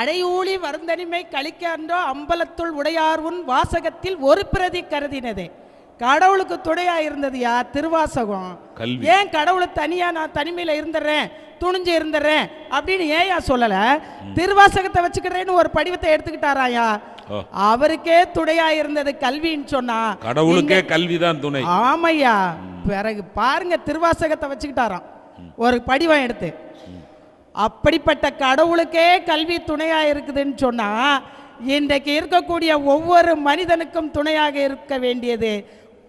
கடையூழி வருந்தனிமை கழிக்காண்டோ அம்பலத்துள் உடையார் உன் வாசகத்தில் ஒரு பிரதி கருதினதே. கடவுளுக்கு துணையா இருந்ததுயா திருவாசகம். கல்வி. ஏன் கடவுளை தனியா நான் தனிமையில இருந்துடுறேன் துணிஞ்சு இருந்துடுறேன் அப்படின்னு ஏயா சொல்லல? திருவாசகத்தை வச்சுக்கிறேன்னு ஒரு படிவத்தை எடுத்துக்கிட்டாராயா. அவருக்கே துணையா இருந்தது கல்வின்னு சொன்னா கடவுளுக்கே கல்விதான் துணை. ஆமையா பிறகு பாருங்க திருவாசகத்தை வச்சுக்கிட்டாராம். ஒரு படிவம் எடுத்து. அப்படிப்பட்ட கடவுளுக்கே கல்வி துணையா இருக்குதுன்னு சொன்னா இன்றைக்கு இருக்கக்கூடிய ஒவ்வொரு மனிதனுக்கும் துணையாக இருக்க வேண்டியது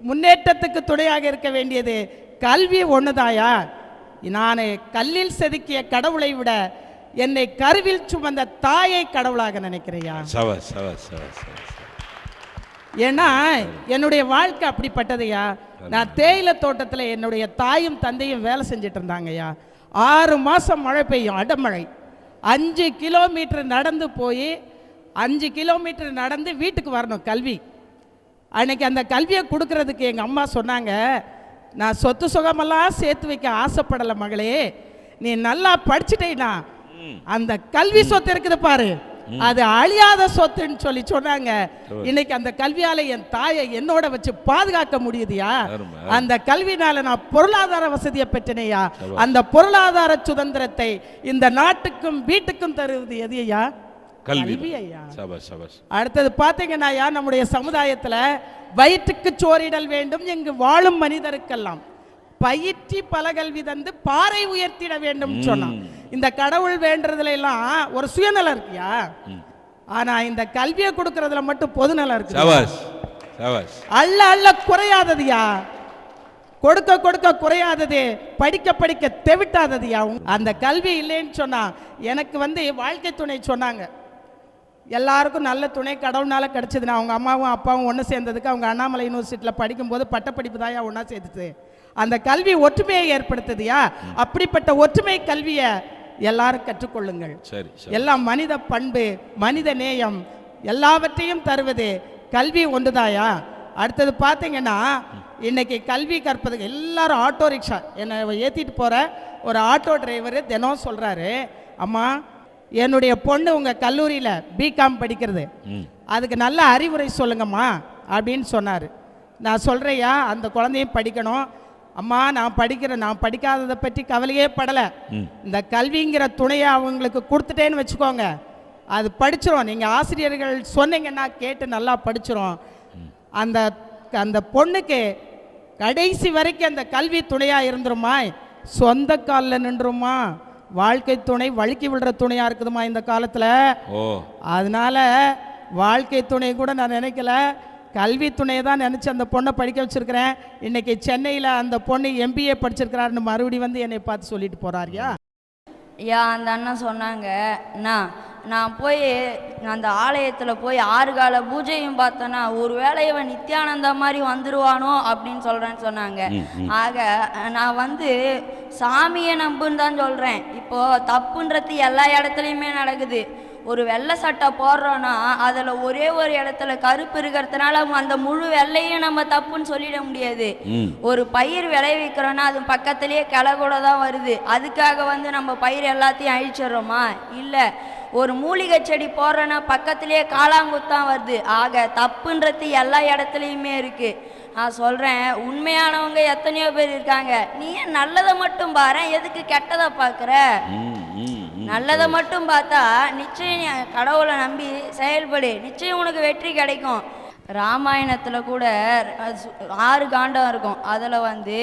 முன்னேற்றத்துக்கு துணையாக இருக்க வேண்டியது கல்வி ஒண்ணுதாயா? நான் கல்லில் செதுக்கிய கடவுளை விட என்னை கருவில் சுமந்த தாயை கடவுளாக நினைக்கிறையா? ஏன்னா என்னுடைய வாழ்க்கை அப்படிப்பட்டதையா? நான் தேயிலை தோட்டத்தில் என்னுடைய தாயும் தந்தையும் வேலை செஞ்சுட்டு இருந்தாங்கய்யா. ஆறு மாதம் மழை பெய்யும் அடமழை. அஞ்சு கிலோமீட்டர் நடந்து போய் அஞ்சு கிலோமீட்டர் நடந்து வீட்டுக்கு வரணும் கல்வி. அன்னைக்கு அந்த கல்வியை கொடுக்கறதுக்கு எங்கள் அம்மா சொன்னாங்க நான் சொத்து சுகமெல்லாம் சேர்த்து வைக்க ஆசைப்படலை மகளே. நீ நல்லா படிச்சிட்டேனா? அந்த கல்வி சொத்து இருக்குது பாரு. அது அழியாத சொத்துன்னு சொல்லி சொன்னாங்க. இன்னைக்கு அந்த கல்வியால என் தாயை என்னோட வச்சு பாதுகாக்க முடியுதுயா. அந்த கல்வினால நான் பொருளாதார வசதியை பெற்றனையா? அந்த பொருளாதார சுதந்திரத்தை இந்த நாட்டுக்கும் வீட்டுக்கும் தருவது எது ஐயா கல்வி கல்வி ஐயா அடுத்தது பார்த்தீங்கன்னாயா நம்முடைய சமுதாயத்துல வயிற்றுக்கு சோறிடல் வேண்டும் இங்கு வாழும் மனிதருக்கெல்லாம் பயிற்றி பலகல்வி தந்து பாறை உயர்த்திட வேண்டும் சொன்னான். இந்த கடவுள் வேண்டுறதுல எல்லாம் ஒரு சுயநலம் இருக்கியா? ஆனா இந்த கல்வியை கொடுக்கறதுல மட்டும் பொதுநலம் இருக்கு அள்ள அள்ள குறையாததுயா? கொடுக்க கொடுக்க குறையாதது படிக்க படிக்க தெவிட்டாததுயா? அந்த கல்வி இல்லைன்னு சொன்னா எனக்கு வந்து வாழ்க்கை துணை சொன்னாங்க. எல்லாருக்கும் நல்ல துணை கடவுள்னால கிடைச்சதுன்னா அவங்க அம்மாவும் அப்பாவும் ஒன்று சேர்ந்ததுக்கு அவங்க அண்ணாமலை யூனிவர்சிட்டியில் படிக்கும்போது பட்டப்படிப்பு தான் ஒன்றா சேர்த்துது அந்த கல்வி ஒற்றுமையை ஏற்படுத்துதுயா? அப்படிப்பட்ட ஒற்றுமை கல்வியை எல்லாரும் கற்றுக்கொள்ளுங்கள். சரி எல்லாம் மனித பண்பு மனித நேயம் எல்லாவற்றையும் தருவது கல்வி ஒன்றுதாயா? அடுத்தது பார்த்தீங்கன்னா இன்னைக்கு கல்வி கற்பதுக்கு எல்லாரும் ஆட்டோ ரிக்ஷா என்னை ஏற்றிட்டு போகிற ஒரு ஆட்டோ டிரைவர் தினம் சொல்கிறாரு அம்மா என்னுடைய பொண்ணு உங்கள் கல்லூரியில் பிகாம் படிக்கிறது. அதுக்கு நல்ல அறிவுரை சொல்லுங்கம்மா அப்படின்னு சொன்னார். நான் சொல்கிறேயா அந்த குழந்தையும் படிக்கணும். அம்மா நான் படிக்கிறேன் நான் படிக்காததை பற்றி கவலையே படலை. இந்த கல்விங்கிற துணையை அவங்களுக்கு கொடுத்துட்டேன்னு வச்சுக்கோங்க. அது படிச்சிரும். நீங்கள் ஆசிரியர்கள் சொன்னீங்கன்னா கேட்டு நல்லா படிச்சிரும். அந்த அந்த பொண்ணுக்கு கடைசி வரைக்கும் அந்த கல்வி துணையாக இருந்துருமா? சொந்த காலில் நின்றுமா வாழ்க்கை துணை வழுக்கி விடுற துணையாக இருக்குதுமா இந்த காலத்தில்? ஓ. அதனால வாழ்க்கை துணை கூட நான் நினைக்கல. கல்வி துணையை தான் நினச்சி அந்த பொண்ணை படிக்க வச்சிருக்கிறேன். இன்னைக்கு சென்னையில் அந்த பொண்ணு எம்பிஏ படிச்சிருக்கிறாருன்னு மறுபடி வந்து என்னை பார்த்து சொல்லிட்டு போறாருயா? ஐயா அந்த அண்ணன் சொன்னாங்க அண்ணா நான் போய் அந்த ஆலயத்தில் போய் ஆறு கால பூஜையும் பார்த்தேன்னா ஒரு வேளை இவன் நித்யானந்தா மாதிரி வந்துருவானோ அப்படின்னு சொல்கிறேன்னு சொன்னாங்க. ஆக நான் வந்து சாமியை நம்புன்னு தான் சொல்கிறேன் இப்போ தப்புன்றது எல்லா இடத்துலையுமே நடக்குது. ஒரு வெள்ளை சட்டை போடுறோன்னா அதில் ஒரே ஒரு இடத்துல கருப்பு இருக்கிறதுனால அந்த முழு வெள்ளையும் நம்ம தப்புன்னு சொல்லிட முடியாது. ஒரு பயிர் விளைவிக்கிறோன்னா அது பக்கத்துலேயே கிளை கூட தான் வருது. அதுக்காக வந்து நம்ம பயிர் எல்லாத்தையும் அழிச்சிடுறோமா? இல்லை ஒரு மூலிகை செடி போடுறோன்னா பக்கத்துலேயே காளாங்குத்தான் வருது. ஆக தப்புன்றது எல்லா இடத்துலையுமே இருக்குது நான் சொல்கிறேன் உண்மையானவங்க எத்தனையோ பேர் இருக்காங்க. நீ ஏன் நல்லதை மட்டும் பாரு எதுக்கு கெட்டதை பார்க்குற நல்லதை மட்டும் பார்த்தா நிச்சயம் கடவுளை நம்பி செயல்படு. நிச்சயம் உனக்கு வெற்றி கிடைக்கும். ராமாயணத்தில் கூட அது ஆறு காண்டம் இருக்கும். அதில் வந்து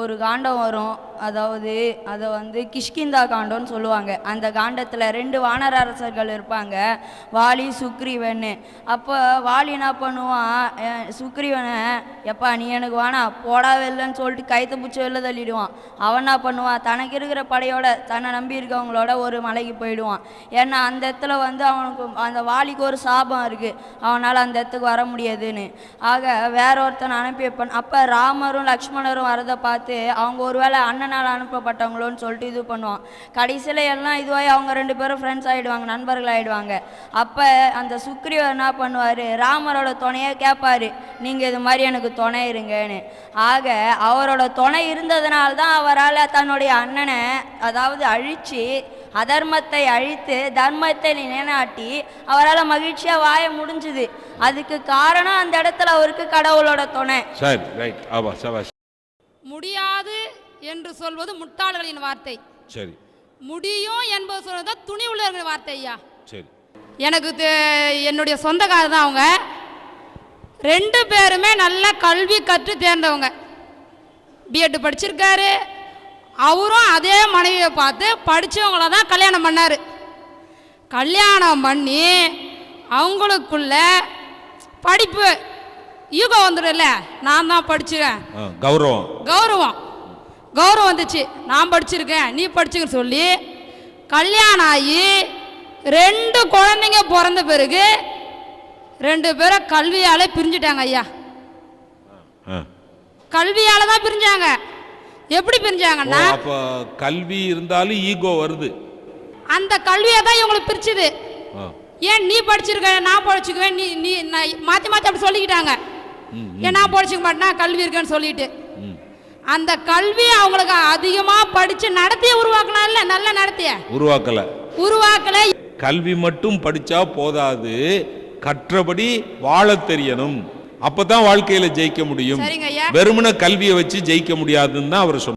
ஒரு காண்டம் வரும். அதாவது அதை வந்து கிஷ்கிந்தா காண்டம்னு சொல்லுவாங்க. அந்த காண்டத்தில் ரெண்டு வானர அரசர்கள் இருப்பாங்க. வாலி சுக்ரீவன்னு. அப்போ வாலி என்ன பண்ணுவான் சுக்ரீவனை எப்பா நீ எனக்கு வானா போடா வெளிலன்னு சொல்லிட்டு கைத்தை பிடிச்சி வெளில தள்ளிடுவான். அவன் என்ன பண்ணுவான் தனக்கு இருக்கிற படையோட தன்னை நம்பி இருக்கவங்களோட ஒரு மலைக்கு போயிடுவான். ஏன்னா அந்த இடத்துல வந்து அவனுக்கு அந்த வாலிக்கு ஒரு சாபம் இருக்குது அவனால் அந்த இடத்துக்கு வர முடியாதுன்னு. ஆக வேற ஒருத்தனை அனுப்பி வைப்பான். அப்போ ராமரும் லக்ஷ்மணரும் வரதை பார்த்து அவங்க ஒருவேளை அண்ணனால் அனுப்பப்பட்டவங்களோன்னு சொல்லிட்டு இது பண்ணுவான். கடைசியில் எல்லாம் இதுவாகி அவங்க ரெண்டு பேரும் ஃப்ரெண்ட்ஸ் ஆகிடுவாங்க நண்பர்கள் ஆகிடுவாங்க அப்போ அந்த சுக்ரீவர் என்ன பண்ணுவார்? ராமரோட துணையை கேட்பாரு நீங்கள் இது மாதிரி எனக்கு துணை இருங்கன்னு. ஆக அவரோட துணை இருந்ததுனால தான் அவரால் தன்னுடைய அண்ணனை அதாவது அழித்து அதர்மத்தை அழித்து தர்மத்தை நிலைநாட்டி அவரால் மகிழ்ச்சியாக வாழ முடிஞ்சுது. அதுக்கு காரணம் அந்த இடத்துல அவருக்கு கடவுளோட துணை. சரி ரைட் ஆமா சபாஷ். முடியாது என்று சொல்வது முட்டாள்களின் வார்த்தை. சரி. முடியும் என்பது சொல்வது துணி உள்ளவர்களின் வார்த்தை ஐயா. சரி. எனக்கு என்னுடைய சொந்தக்காரர் தான் அவங்க. ரெண்டு பேருமே நல்ல கல்வி கற்று தேர்ந்தவங்க. பிஎட் படிச்சிருக்காரு. அவரும் அதே மனைவியை பார்த்து படித்தவங்கள தான் கல்யாணம் பண்ணார். கல்யாணம் பண்ணி அவங்களுக்குள்ள படிப்பு ஈகோ வந்துடும்ல. நான் தான் படிச்சிருக்கேன் ஆ, கௌரவம். கௌரவம். கௌரவம் வந்துச்சு. நான் படிச்சிருக்கேன். நீ படிச்சுக்க சொல்லி கல்யாணம் ஆகி ரெண்டு குழந்தைங்க பிறந்த பிறகு ரெண்டு பேரும் கல்வியால் பிரிஞ்சுட்டாங்க ஐயா. கல்வியால் தான் பிரிஞ்சாங்க. எப்படி பிரிஞ்சாங்கன்னா அப்ப கல்வி இருந்தாலும் ஈகோ வருது. அந்த கல்வியை தான் இவங்களுக்கு பிரிச்சுது. ஏன் நீ படிச்சிருக்க? நான் படிச்சுக்குவேன். நீ நீ மாற்றி மாற்றி அப்படி சொல்லிக்கிட்டாங்க. ஏன் நான் படிச்சுக்க மாட்டேனா கல்வி இருக்கேன்னு சொல்லிட்டு. அந்த கல்வி அவங்களுக்கு அதிகமாக படித்து நடத்திய உருவாக்கலாம்ல நல்ல நடத்திய? உருவாக்கல. உருவாக்கல. கல்வி மட்டும் படிச்சா போதாது கற்றபடி வாழத் தெரியணும். அப்பதான் வாழ்க்கையில ஜெயிக்க முடியும். வெறுமன கல்வியை வச்சு ஜெயிக்க முடியாதுன்னு தான் அவர் சொன்னார்.